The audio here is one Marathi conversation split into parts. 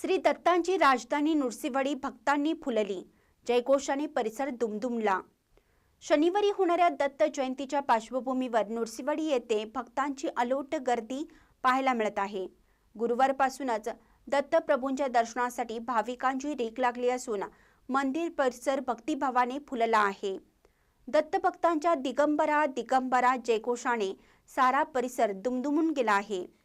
श्री दत्तांची राजधानी नृसिंहवाडी भक्तांनी फुलली. जयघोषाने परिसर दुमदुमला. शनिवारी होणाऱ्या दत्त जयंतीच्या पार्श्वभूमीवर नृसिंहवाडी येथे भक्तांची अलोट गर्दी पाहायला मिळत आहे. गुरुवारपासूनच दत्तप्रभूंच्या दर्शनासाठी भाविकांची रेक लागली असून मंदिर परिसर भक्तिभावाने फुलला आहे. दत्तभक्तांच्या दिगंबरा दिगंबरा जयघोषाने सारा परिसर दुमदुमून गेला आहे.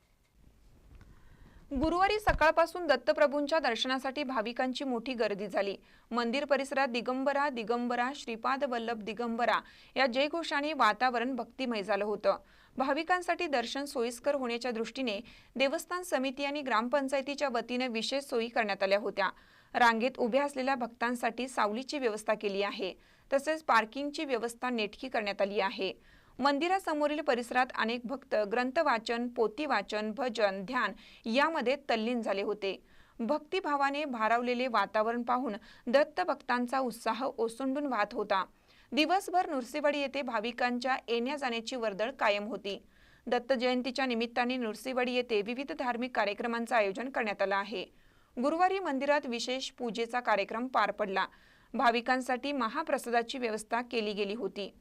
गुरुवारी सकाळपासून दत्तप्रभूंच्या दर्शनासाठी भाविकांची मोठी गर्दी झाली. मंदिर परिसरात दिगंबरा दिगंबरा श्रीपाद वल्लभ दिगंबरा या जयघोषाने वातावरण भक्तिमय झालं होतं. भाविकांसाठी दर्शन सोयीस्कर होण्याच्या दृष्टीने देवस्थान समिती आणि ग्रामपंचायतीच्या वतीने विशेष सोयी करण्यात आल्या होत्या. रांगेत उभ्या असलेल्या भक्तांसाठी सावलीची व्यवस्था केली आहे. तसेच पार्किंगची व्यवस्था नेटकी करण्यात आली आहे. मंदिरासमोरील परिसरात अनेक भक्त ग्रंथ वाचन पोती वाचन भजन ध्यान यामध्ये तल्लीन झाले होते. भक्तिभावाने भारावलेले वातावरण पाहून दत्त भक्तांचा उत्साह ओसंडून वाहत होता. दिवसभर नृसिंहवाडी येथे भाविकांच्या येण्या जाण्याची वर्दळ कायम होती. दत्त जयंतीच्या निमित्ताने नृसिंहवाडी येथे विविध धार्मिक कार्यक्रमांचं आयोजन करण्यात आलं आहे. गुरुवारी मंदिरात विशेष पूजेचा कार्यक्रम पार पडला. भाविकांसाठी महाप्रसादाची व्यवस्था केली गेली होती.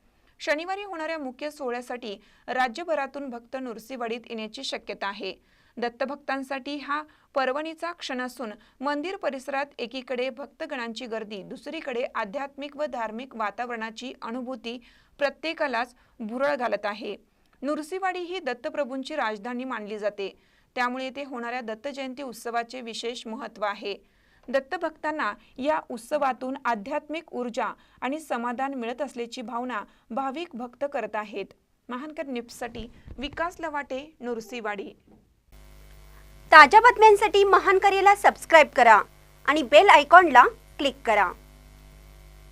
शनिवारी होणाऱ्या मुख्य सोहळ्यासाठी राज्यभरातून भक्त नुरसीवाडीत येण्याची शक्यता आहे. दत्तभक्तांसाठी हा पर्वणीचा क्षण असून मंदिर परिसरात एकीकडे भक्तगणांची गर्दी दुसरीकडे आध्यात्मिक व धार्मिक वातावरणाची अनुभूती प्रत्येकालाच भुरळ घालत आहे. नुरसीवाडी ही दत्तप्रभूंची राजधानी मानली जाते. त्यामुळे येथे होणाऱ्या दत्त जयंती उत्सवाचे विशेष महत्त्व आहे. दत्तभक्तांना या उत्सवातून आध्यात्मिक ऊर्जा आणि समाधान मिळत असल्याची भावना भाविक भक्त करत आहेत. महानकर निप्ससाठी विकास लवाटे नुरसीवाडी. ताज्या बातम्यांसाठी महान सबस्क्राईब करा आणि बेल आयकॉनला क्लिक करा.